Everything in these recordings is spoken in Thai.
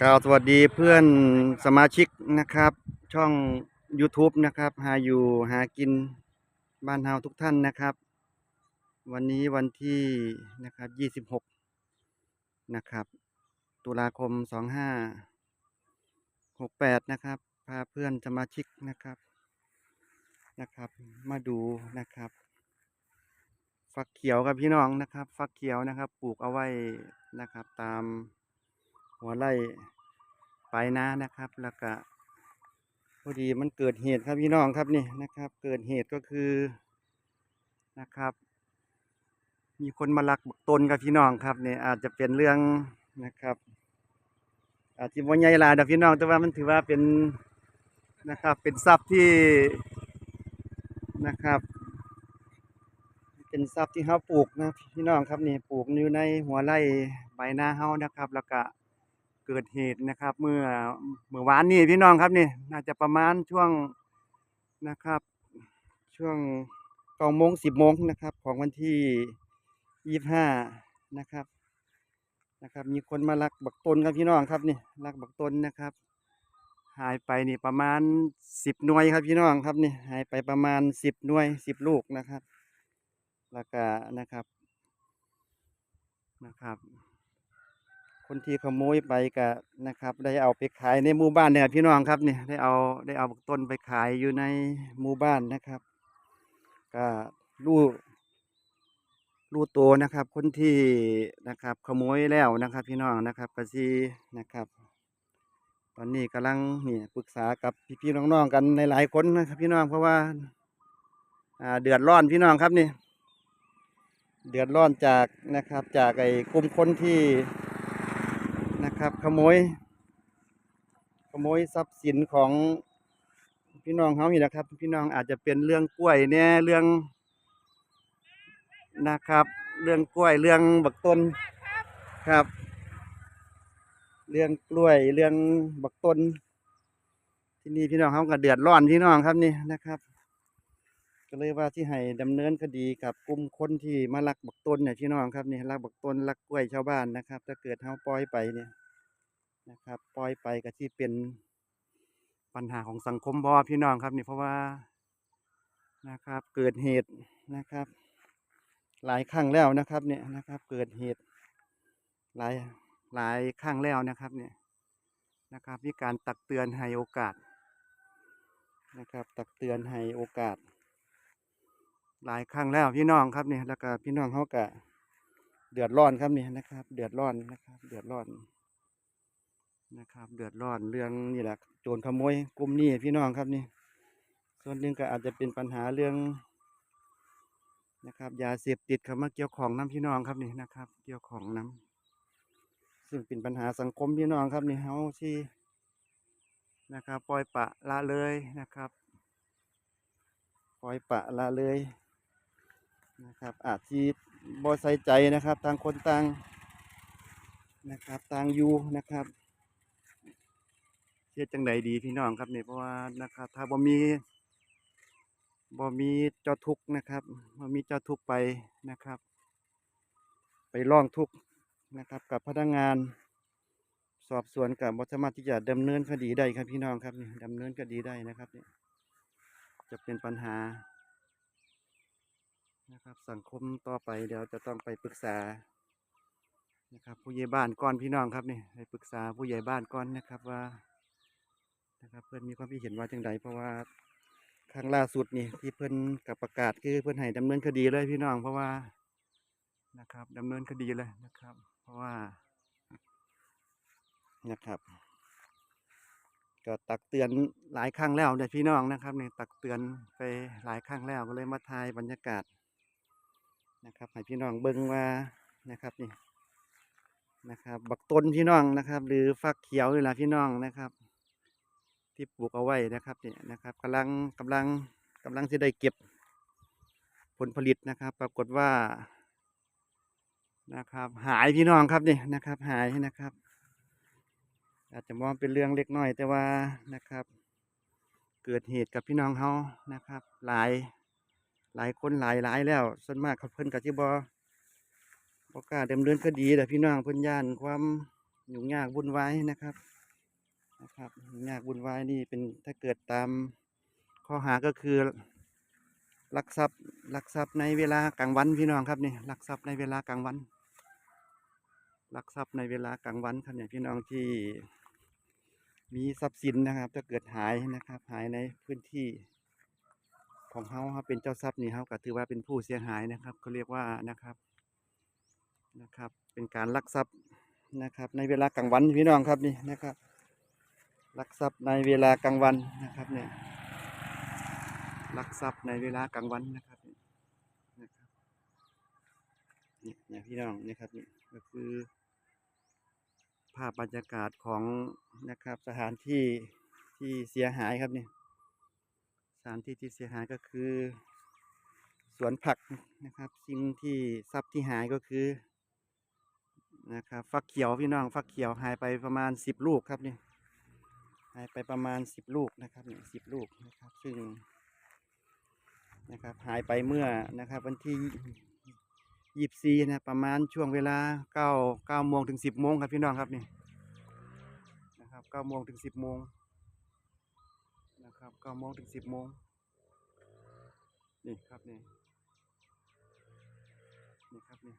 กล่าวสวัสดีเพื่อนสมาชิกนะครับ ช่อง YouTube นะครับหาอยู่หากินบ้านเฮาทุกท่านนะครับ วันนี้วันที่นะครับ 26 นะครับ ตุลาคม 2568 นะครับ พาเพื่อนสมาชิกนะครับนะครับ มาดูนะครับ ฟักเขียวกับพี่น้องนะครับ ฟักเขียวนะครับ ปลูกเอาไว้นะครับตาม หัวไร่ปนานะครับ แล้วก็พอดีมันเกิดเหตุครับพี่น้องครับนี่นะครับ เกิดเหตุก็คือนะครับ มีคนมาลักตนกับพี่น้องครับเนี่ยอาจจะเป็นเรื่องนะครับ อาจจะว่าใหญ่ลายดอกพี่น้องแต่ว่ามันถือว่าเป็นนะครับ เป็นทรัพย์ที่นะครับ เป็นทรัพย์ที่เขาปลูกนะพี่น้องครับนี่ปลูกอยู่ในหัวไร่ใบหน้าเฮานะครับ แล้วก็ กิดเหตุนะครับ เมื่อเมื่อวานนี้พี่น้องครับนี่น่าจะประมาณช่วงนะครับ ช่วงเก้าโมงสิบโมงนะครับ ของวันที่ยี่ห้านะครับนะครับ มีคนมาลักบักต้นครับพี่น้องครับนี่ลักบักต้นนะครับ หายไปนี่ประมาณสิบหน่วยครับพี่น้องครับนี่หายไปประมาณสิบหน่วยสิบลูกนะครับ แล้วก็นะครับนะครับ คนที่ขโมยไปก็นะครับ ได้เอาไปขายในหมู่บ้านเนี่ยพี่น้องครับนี่ได้เอาได้เอาต้นไปขายอยู่ในหมู่บ้านนะครับก็รู้รู้ตัวนะครับ คนที่นะครับ ขโมยแล้วนะครับ พี่น้องนะครับก็สินะครับ ตอนนี้กำลังนี่ปรึกษากับพี่ๆน้องๆกันหลายๆคนนะครับ พี่น้องเพราะว่าอ่าเดือดร้อนพี่น้องครับนี่เดือดร้อนจากนะครับ จากไอ้กลุ่มคนที่ นะครับ ขโมย ขโมยทรัพย์สินของพี่น้องเขานี่นะครับ พี่น้องอาจจะเป็นเรื่องกล้วยเนี่ยเรื่องนะครับ เรื่องกล้วยเรื่องบักต้นครับ เรื่องกล้วยเรื่องบักต้นที่นี่พี่น้องเขาก็เดือดร้อนพี่น้องครับนี่นะครับ ก็เลยว่าที่ให้ดำเนินคดีกับกลุ่มคนที่มาลักบักต้นเนี่ยพี่น้องครับนี่ลักบักต้นลักกล้วยชาวบ้านนะครับ ถ้าเกิดเฮาปล่อยไปเนี่ยนะครับ ปล่อยไปก็ที่เป็นปัญหาของสังคมบอพี่น้องครับนี่เพราะว่านะครับ เกิดเหตุนะครับ หลายครั้งแล้วนะครับเนี่ยนะครับ เกิดเหตุหลายหลายครั้งแล้วนะครับเนี่ยนะครับมีการตักเตือนให้โอกาสนะครับ ตักเตือนให้โอกาส หลายครั้งแล้วพี่น้องครับเนี่ยแล้วก็พี่น้องเขาก็เดือดร้อนครับนี่นะครับ เดือดร้อนนะครับ เดือดร้อนนะครับ เดือดร้อนเรื่องนี่แหละโจรขโมยกลุ่มนี้พี่น้องครับนี่ส่วนหนึ่งก็อาจจะเป็นปัญหาเรื่องนะครับยาเสพติดเข้ามาเกี่ยวของน้ำพี่น้องครับนี่นะครับ เกี่ยวของน้ำซึ่งเป็นปัญหาสังคมพี่น้องครับนี่เฮาที่นะครับ ปล่อยปะละเลยนะครับ ปล่อยปะละเลย นะครับ อาจที่บ่ใส่ใจนะครับต่างคนต่างนะครับต่างอยู่นะครับเชื่อจังใดดีพี่น้องครับเนี่ยเพราะว่านะครับ ถ้าบ่มีบ่มีเจ้าทุกนะครับบ่มีเจ้าทุกไปนะครับ ไปร้องทุกนะครับ กับพนักงาน สอบสวนกับบสามารถที่จะดำเนินคดีได้ครับพี่น้องครับนี่ดำเนินคดีได้นะครับเนี่ยจะเป็นปัญหา นะครับ สังคมต่อไปเดี๋ยวจะต้องไปปรึกษานะครับ ผู้ใหญ่บ้านก่อนพี่น้องครับนี่ไปปรึกษาผู้ใหญ่บ้านก่อนนะครับว่านะครับ เพื่อนมีความคิดเห็นว่าจังใดเพราะว่าครั้งล่าสุดนี่ที่เพื่อนกับประกาศคือเพื่อนให้ดำเนินคดีเลยพี่น้องเพราะว่านะครับดำเนินคดีเลยนะครับ เพราะว่านะครับ ก็ตักเตือนหลายครั้งแล้วเนี่ยพี่น้องนะครับเนี่ยตักเตือนไปหลายครั้งแล้วก็เลยมาถ่ายบรรยากาศ นะครับให้พี่น้องเบิ่งว่านะครับนี่นะครับ บักต้นพี่น้องนะครับ หรือฟักเขียวนี่แหละพี่น้องนะครับ ที่ปลูกเอาไว้นะครับเนี่ยนะครับกำลังกำลังกำลังที่ได้เก็บผลผลิตนะครับ ปรากฏว่านะครับ หายพี่น้องครับนี่นะครับ หายนะครับ อาจจะมองเป็นเรื่องเล็กน้อยแต่ว่านะครับ เกิดเหตุกับพี่น้องเขานะครับ หลาย หลายคนหลายหลายแล้วส่วนมากเขาเพิ่นกับที่บอบกล้าดำเนินคดีแต่พี่น้องเพิ่นย่านความยุ่งยากวุ่นวายนะครับนะครับยุ่งยากวุ่นวายนี่เป็นถ้าเกิดตามข้อหาก็คือลักทรัพย์ลักทรัพย์ในเวลากลางวันพี่น้องครับนี่ลักทรัพย์ในเวลากลางวันลักทรัพย์ในเวลากลางวันครับเนี่ยพี่น้องที่มีทรัพย์สินนะครับ ถ้าเกิดหายนะครับ หายในพื้นที่ ของเขาครับเป็นเจ้าทรัพย์นี่เขาก็ถือว่าเป็นผู้เสียหายนะครับเขาเรียกว่านะครับนะครับ เป็นการลักทรัพย์นะครับ ในเวลากลางวันพี่น้องครับนี่นะครับลักทรัพย์ในเวลากลางวันนะครับเนี่ยลักทรัพย์ในเวลากลางวันนะครับนี่นะครับนี่เนี่ยพี่น้องนะครับนี่ก็คือภาพบรรยากาศของนะครับสถานที่ที่เสียหายครับเนี่ย สานที่ที่เสียหายก็คือ สวนผักนะครับ สิ่งที่ทรัพย์ที่หายก็คือนะครับฟักเขียวพี่น้องฟักเขียวหายไปประมาณสิบลูกครับนี่หายไปประมาณสิบลูกนะครับนี่สิบลูกนะครับ ซึ่งนะครับหายไปเมื่อนะครับวันที่ยี่สิบสี่นะประมาณช่วงเวลาเก้าเก้าโมงถึงสิบโมงครับพี่น้องครับนี่นะครับเก้าโมงถึงสิบโมง ครับเก้าโมงถึงสิบโมงนี่ครับนี่นี่ครับนี่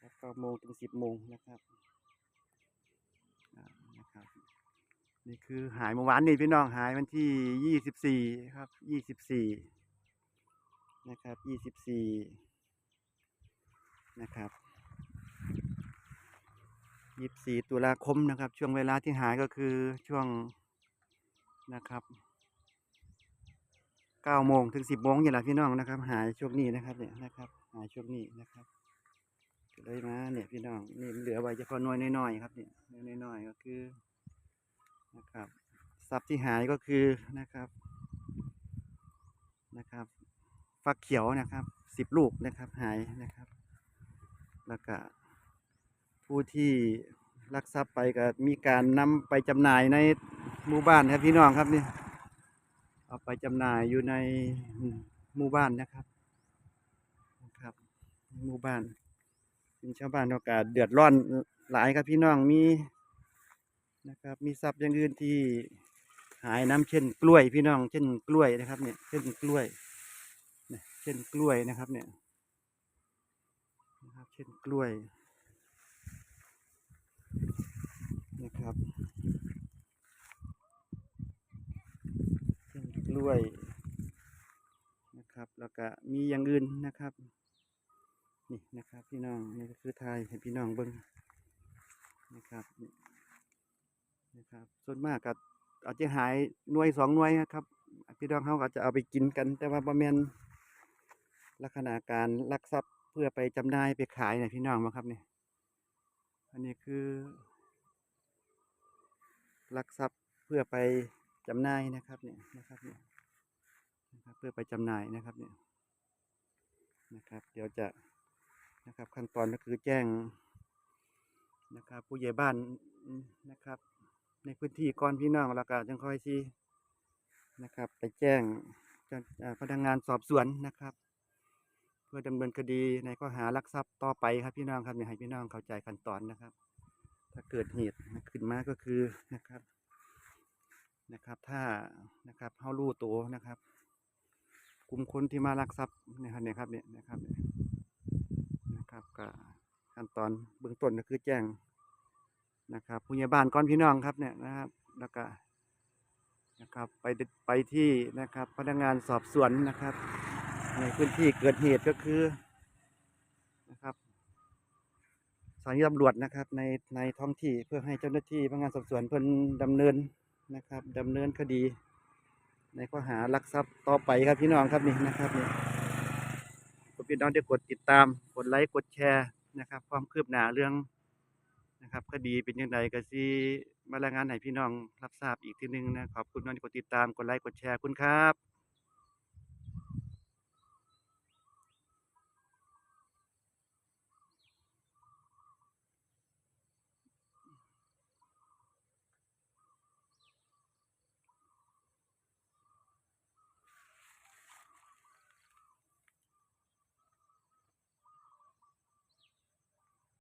ครับเก้าโมงถึงสิบโมงนะครับนะครับ นี่คือหายเมื่อวานนี่พี่น้องหายวันที่ยี่สิบสี่ครับยี่สิบสี่นะครับยี่สิบสี่นะครับยี่สิบสี่ตุลาคมนะครับ ช่วงเวลาที่หายก็คือช่วง นะครับเก้าโมงถึงสิบโมงอย่างไรพี่น้องนะครับ หายช่วงนี้นะครับเนี่ยนะครับ หายช่วงนี้นะครับเลยมาเนี่ยพี่น้องนี่เหลือไว้เฉพาะน้อยน้อยๆครับเนี่ยน้อยน้อยๆก็คือนะครับทรัพย์ที่หายก็คือนะครับนะครับ ฟักเขียวนะครับสิบลูกนะครับหายนะครับ แล้วก็ผู้ที่ลักทรัพย์ไปก็มีการนำไปจำหน่ายใน หมู่บ้านครับพี่น้องครับนี่เอาไปจำหน่ายอยู่ในหมู่บ้านนะครับครับหมู่บ้านเป็นชาวบ้านโอกาสเดือดร้อนหลายครับพี่น้องมีนะครับ มีทรัพย์อย่างอื่นที่หายน้ำเช่น กล้วยพี่น้อง เช่น กล้วยนะครับ เนี่ย เช่นกล้วยเช่นกล้วยนะครับ เนี่ยนะครับ เช่นกล้วยนะครับ เช่นกล้วยนะครับ แล้วก็มีอย่างอื่นนะครับ นี่นะครับพี่น้องนี่ก็คือไทยให้พี่น้องเบิ้งนะครับนะครับ ส่วนมากก็อาจจะหายหน่วยสองหน่วยนะครับพี่น้องเขาก็จะเอาไปกินกัน แต่ว่าประมาณลักษณะการลักทรัพย์เพื่อไปจำหน่ายไปขายนี่ยพี่น้องมาครับนี่อันนี้คือลักทรัพย์เพื่อไปจำหน่ายนะครับเนี่ยนะครับเนี่ย นะครับ เพื่อไปจำหน่ายนะครับเนี่ยนะครับ เดี๋ยวจะนะครับขั้นตอนก็คือแจ้งนะครับ ผู้ใหญ่บ้านนะครับ ในพื้นที่ก่อนพี่น้องแล้วก็จังค่อยที่นะครับ ไปแจ้งจ้าอ่าพนักงานสอบสวนนะครับ เพื่อดำเนินคดีในข้อหารักทรัพย์ต่อไปครับพี่น้องครับอยากให้พี่น้องเข้าใจขั้นตอนนะครับ ถ้าเกิดเหตุขึ้นมาก็คือนะครับนะครับ ถ้านะครับเฮารู้ตัวนะครับ กลุ่มคนที่มาลักทรัพย์นะครับเนี่ยครับเนี่ยนะครับเนี่ยนะครับก็ขั้นตอนเบื้องต้นก็คือแจ้งนะครับผู้ใหญ่บ้านก่อนพี่น้องครับเนี่ยนะครับแล้วก็นะครับไปไปที่นะครับพนักงานสอบสวนนะครับ ในพื้นที่เกิดเหตุก็คือนะครับสถานีตำรวจนะครับในในท้องที่เพื่อให้เจ้าหน้าที่พนักงานสอบสวนเพิ่นดำเนินนะครับดำเนินคดี ข้อหารักทรัพย์ต่อไปครับพี่น้องครับนี่นะครับนี่กดพี่น้องได้กดติดตาม กดไลค์ กดแชร์นะครับ ความคืบหน้าเรื่องนะครับคดีเป็นยังไงก็สิมารายงานให้พี่น้องรับทราบอีกทีหนึงนะขอบคุณน้องที่กดติดตาม กดไลค์ กดแชร์ขอบคุณครับ